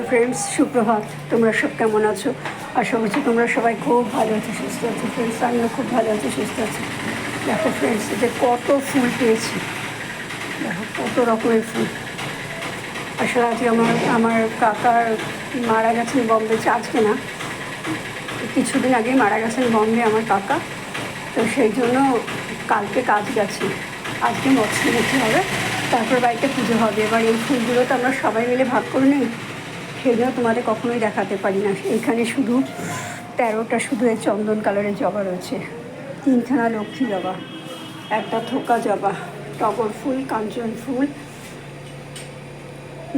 Hello friends সুপ্রভাত। তোমরা সব কেমন আছো? আশা করছি তোমরা সবাই খুব ভালো আছো, সুস্থ আছো। ফ্রেন্ডস আমিও খুব ভালো আছি, সুস্থ আছি। দেখো ফ্রেন্ডস যে কত ফুল পেয়েছি। দেখো কত রকমের ফুল। আসলে আজকে আমার আমার কাকার মারা গেছেন বম্বে আজকে না, কিছুদিন আগে মারা গেছেন বম্বে আমার কাকা। তো সেই জন্য কালকে কাজ গেছি। আজকে মৎস্যমুখী হবে, তারপর বাড়িতে পুজো হবে। এবার এই ফুলগুলো তো আমরা সবাই মিলে ভাগ করে নিই। জন্য তোমাদের কখনোই দেখাতে পারি না। এখানে শুধু তেরোটা শুধু এই চন্দন কালারের জবা রয়েছে। তিনখানা লক্ষ্মী জবা, একটা থোকা জবা, টগর ফুল, কাঞ্চন ফুল,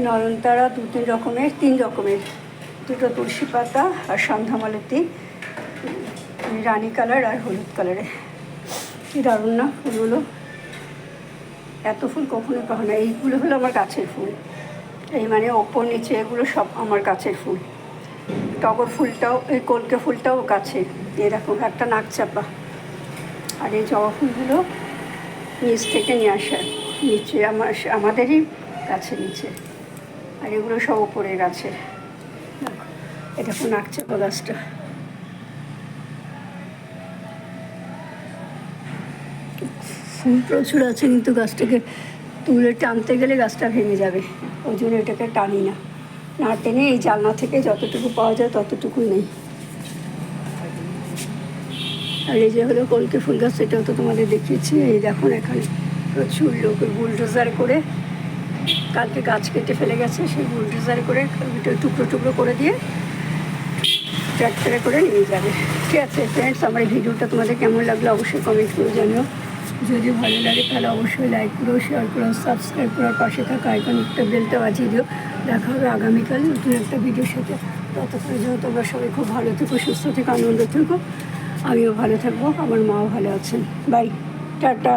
নয়নতারা দু তিন রকমের তিন রকমের। দুটো তুলসী পাতা আর সন্ধ্যামালতি রানী কালার আর হলুদ কালারে কি দারুণ না ফুলগুলো। এত ফুল কখনো পাবো না। এইগুলো হলো আমার গাছের ফুল। এই মানে ওপর নিচে এগুলো সব আমার গাছের ফুল। টগর ফুলটাও, এই কলকে ফুলটাও গাছে এরকম একটা নাক চাপা আর এই জবা ফুলগুলো নিচ থেকে নিয়ে আসা। নিচে আমার, আমাদেরই গাছে নিচে। আর এগুলো সব ওপরে গাছে। এটা কোন নাক চাপা গাছটা। ফুল প্রচুর আছে, কিন্তু গাছটাকে তুলে টানতে গেলে গাছটা ভেঙে যাবে। ওই জন্য এটাকে টানি না। না টেনে এই জানলা থেকে যতটুকু পাওয়া যায় ততটুকু নেই। আর এই যে হলো কলকে ফুল গাছ, সেটাও তো তোমাদের দেখিয়েছি। এই দেখুন এখানে প্রচুর লোক বুলডোজার করে কালকে গাছ কেটে ফেলে গেছে। সেই বুলডোজার করে টুকরো টুকরো করে দিয়ে ট্র্যাক্টরে করে নিয়ে যাবে। ঠিক আছে ফ্রেন্ডস আমার এই ভিডিওটা তোমাদের কেমন লাগল অবশ্যই কমেন্ট করে জানিও। যদি ভালো লাগে তাহলে অবশ্যই লাইক করো শেয়ার করো সাবস্ক্রাইব করার পাশে থাকা আইকনিকটা বেলতে বাজিয়ে দিও। দেখা হবে আগামীকাল নতুন একটা ভিডিওর সাথে। ততক্ষণ যেন তোমরা সবাই খুব ভালো থেকো, সুস্থ থেকো, আনন্দ থেকো। আমিও ভালো থাকব, আমার মাও ভালো আছেন। Bye tata.